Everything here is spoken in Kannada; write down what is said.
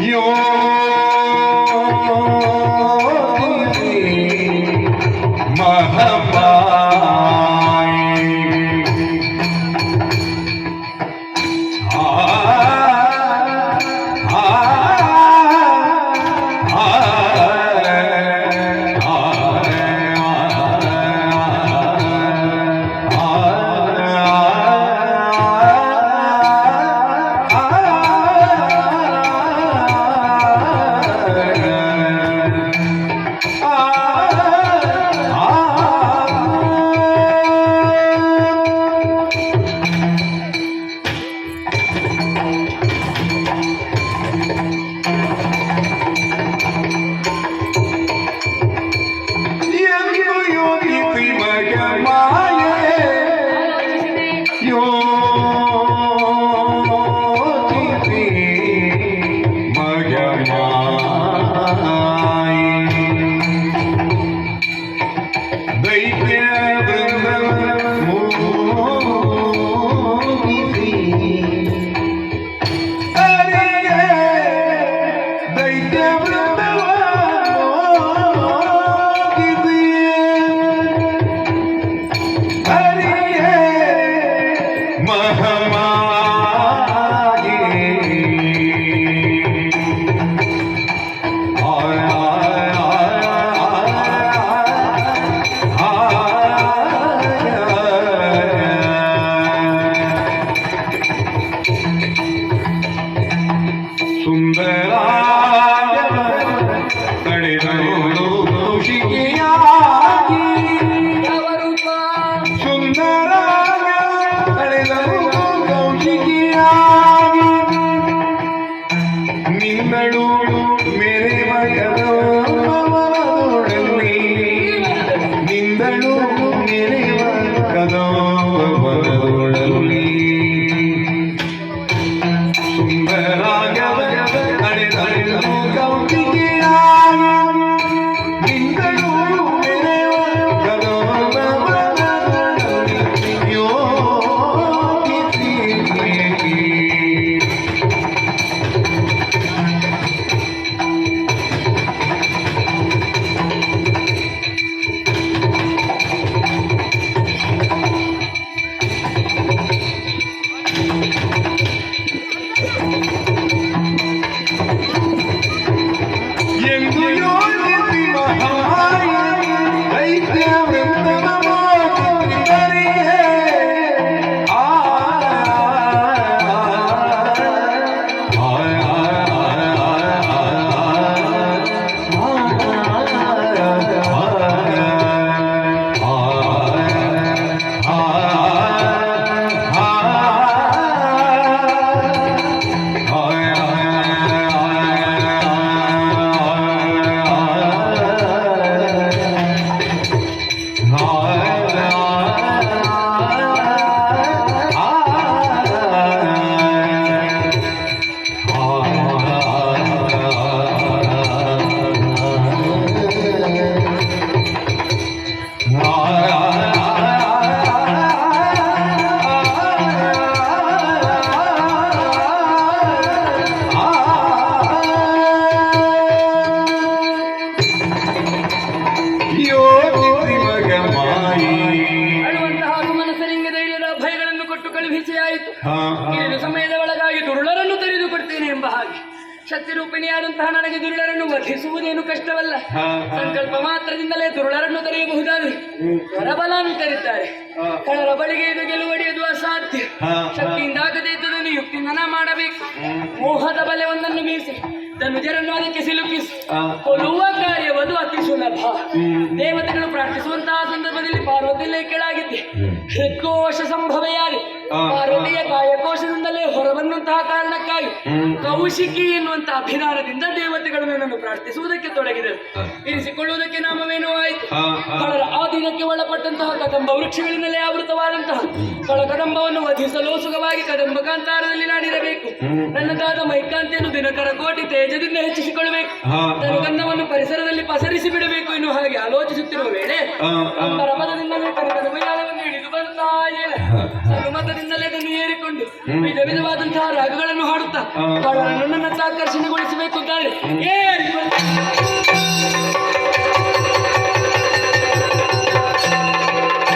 有 ಶಕ್ತಿ ರೂಪಿಣಿಯಾದಂತಹ ನನಗೆ ದುರುಳರನ್ನು ವಧಿಸುವುದೇನು ಕಷ್ಟವಲ್ಲ. ಸಂಕಲ್ಪ ಮಾತ್ರದಿಂದಲೇ ದುರುಳರನ್ನು ತೆರೆಯಬಹುದಾದ್ರೆ ಹೊರಬಲನ್ನು ಅಂತರಿದ್ದಾರೆ. ಕಳರ ಬಳಿಗೆ ಇದು ಗೆಲುವಡಿಯದು ಅಸಾಧ್ಯ. ಶಕ್ತಿಯಿಂದಾಗದೇ ಹಾ. ಶಕ್ತಿಯಿಂದ ಆಗದೇ ಇದ್ದದನ್ನು ಯುಕ್ತಿಯಿಂದ ಮಾಡಬೇಕು. ಮೋಹದ ಬಲೆ ಒಂದನ್ನು ಬೀಸಿ ಧನುಜರನ್ನು ಅದಕ್ಕೆ ಸಿಲುಕಿಸಿ. ಕೊಲ್ಲುವ ಕಾರ್ಯವದು ಅತಿ ಸುಲಭ. ದೇವತೆಗಳು ಪ್ರಾರ್ಥಿಸುವಂತಹ ಸಂದರ್ಭದಲ್ಲಿ ಪಾರ್ವತಿಯಲ್ಲೇ ಕೆಳಾಗಿದ್ದೆ ಹೃತ್ಕೋಶ ಸಂಭವೆಯಾಗಿ ಹಾ, ಗಾಯಕೋಶದಿಂದಲೇ ಹೊರಬಂದಂತಹ ಕಾರಣಕ್ಕಾಗಿ ಕೌಶಿಕಿ ಎನ್ನುವಂತಹ ಅಭಿನಾರದಿಂದ ದೇವತೆಗಳು ನನ್ನನ್ನು ಪ್ರಾರ್ಥಿಸುವುದಕ್ಕೆ ತೊಡಗಿದರು. ಇರಿಸಿಕೊಳ್ಳುವುದಕ್ಕೆ ನಾಮವೇನೋ ಆಯಿತು? ಆ ದಿನಕ್ಕೆ ಕಳರ ಆಧೀನಕ್ಕೆ ಒಳಪಟ್ಟಂತಹ ಕದಂಬ ವೃಕ್ಷಗಳಿಂದಲೇ ಆವೃತವಾದಂತಹ ಕಳ ಕದಂಬವನ್ನು ವಧಿಸಲು ಸುಖವಾಗಿ ಕದಂಬ ಕಾಂತಾರದಲ್ಲಿ ನಾನಿರಬೇಕು. ನನ್ನದಾದ ಮೈಕಾಂತಿಯನ್ನು ದಿನಕರ ಕೋಟಿ ತೇಜದಿಂದ ಹೆಚ್ಚಿಸಿಕೊಳ್ಳಬೇಕು. ಹಾ. ಪರಿಸರದಲ್ಲಿ ಪಸರಿಸಿ ಬಿಡಬೇಕು ಎನ್ನುವ ಹಾಗೆ ಆಲೋಚಿಸುತ್ತಿರುವ ವೇಳೆ. ಅಂಬರ ಪದದಿಂದಲೇ ಕನಕದ ಮೈಯಾಳವನ್ನು ಹಿಡಿದು ಪರ್ವತದಿಂದಲೇ ಅದನ್ನು ಏರಿಕೊಂಡು ವಿಧ ವಿಧವಾದಂತಹ ರಾಗಗಳನ್ನು ಹಾಡುತ್ತಾ ಅವರನ್ನು ನನ್ನನ್ನು ಆಕರ್ಷಣೆಗೊಳಿಸಬೇಕು